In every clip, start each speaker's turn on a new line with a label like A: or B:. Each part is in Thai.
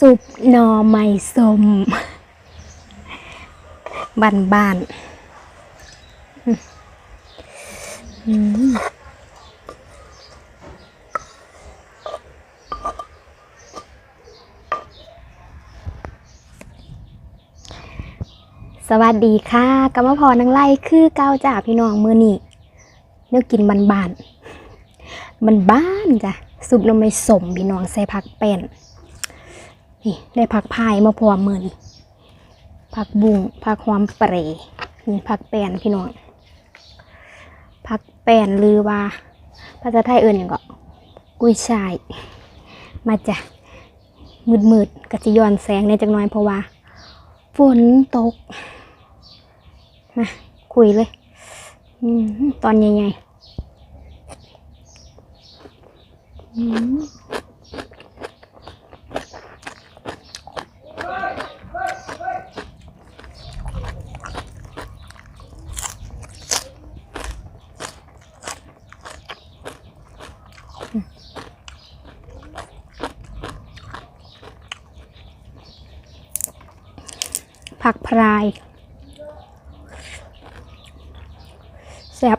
A: ซุปนอไม้ส้มบ้านบ้านสวัสดีค่ะกรรมพรนังไล่คือเก้าจ่าพี่น้องมือนี่เนื้อกินบานบานมันบ้านจ้ะซุปน่อไม้ส้มพี่น้องใส่ผักแป้น นี่ได้ผักพายมาพร้อมมือนี่ผักบุ้งผักหอมเปรย์นี่ผักแป้นพี่น้องผักแป้นหรือว่าภาษาไทยเอื่นอย่างก็กุ้ยช่าย มาจ้ะมืดมืดๆกะจิย้อนแสงในจักหน่อยเพราะว่า ฝนตกมาคุยเลยอตอนใหญ่ๆ ผักพรายแซบ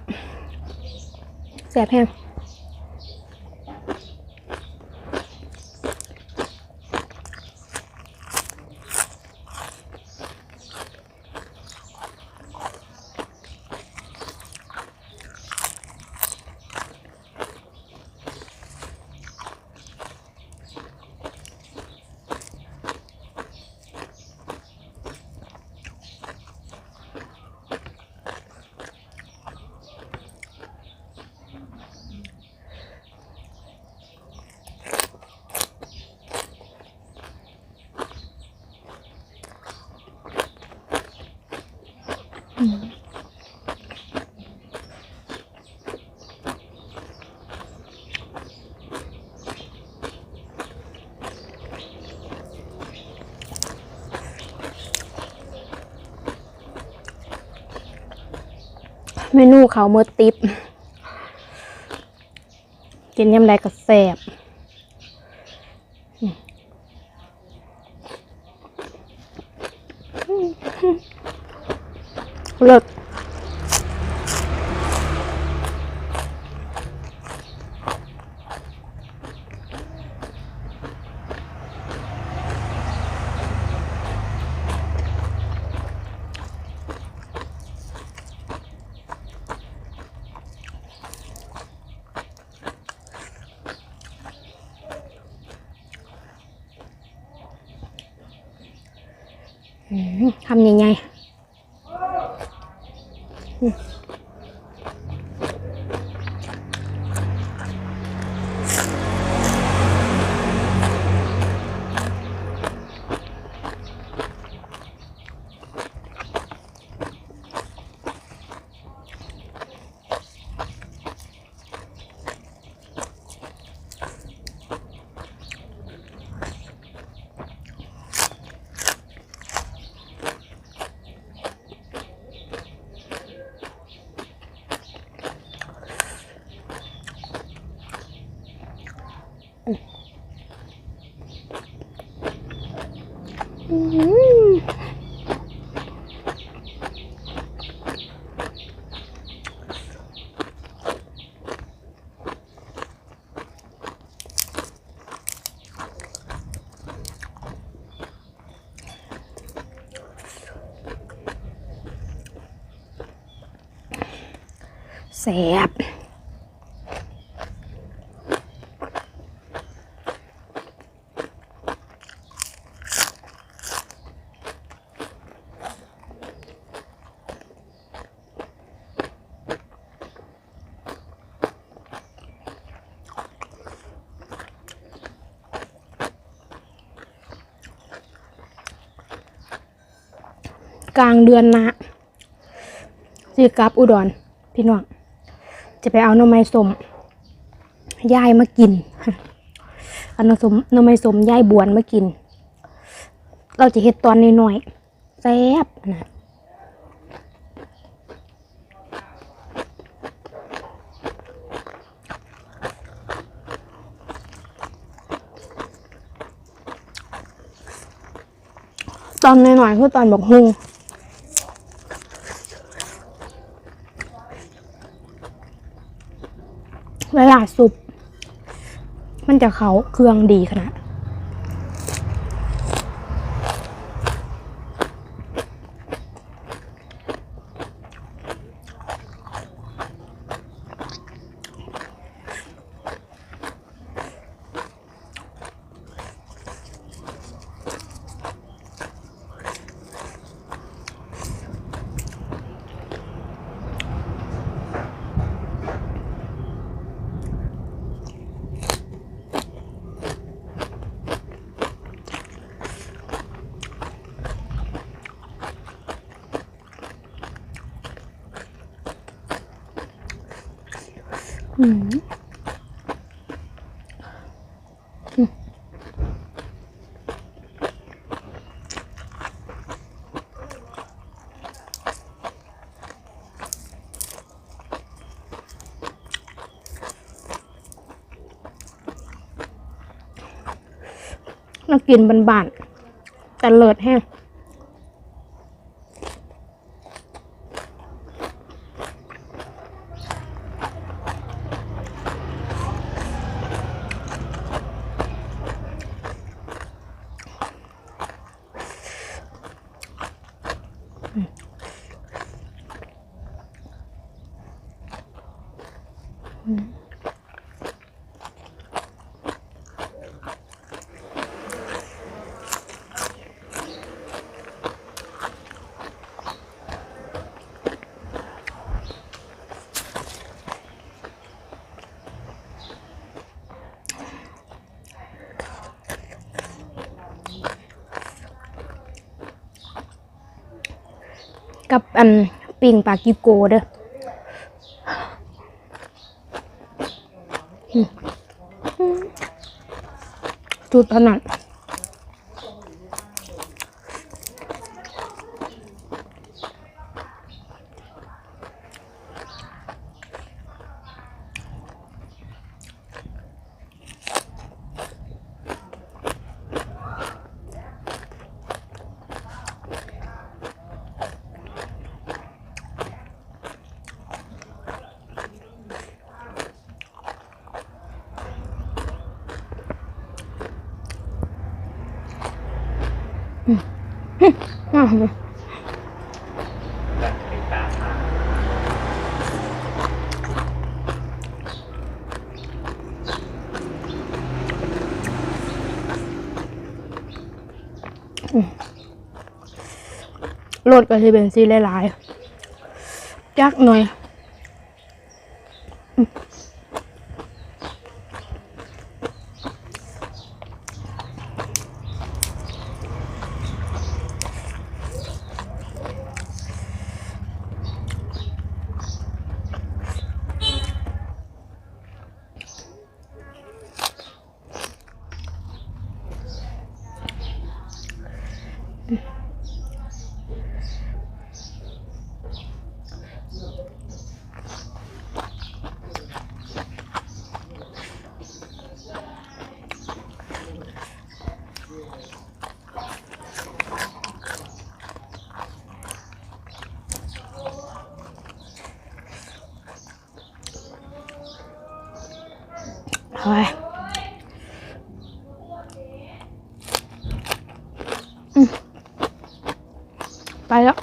A: แซบแห้ง เมนูเขาเมื่อติปกินยำไรก็แซ่บเลิศ ทำยังไง แซ่บกลางเดือนนะสิกลับอุดรพี่น้อง จะไปเอาหน่อไม้สมยายมากินเอาหน่อสมหน่อไม้สมยายบวนมากิน เราจะเฮ็ดตอนน้อยๆแซ่บนะตอนหน่อยๆคือตอนบอกฮุง เวลาสุปมันจะเขาเครื่องดีขนาด อืมอืมเรากินบานๆแต่เลิศแห้ง กับอันปิ่งปลากิโกเด้ออืมอืม จุดถนัด อ่า
B: มมา
A: รถก็จะเป็นสีหลายๆจักหน่อย อืมเฮ้ยไปแล้ว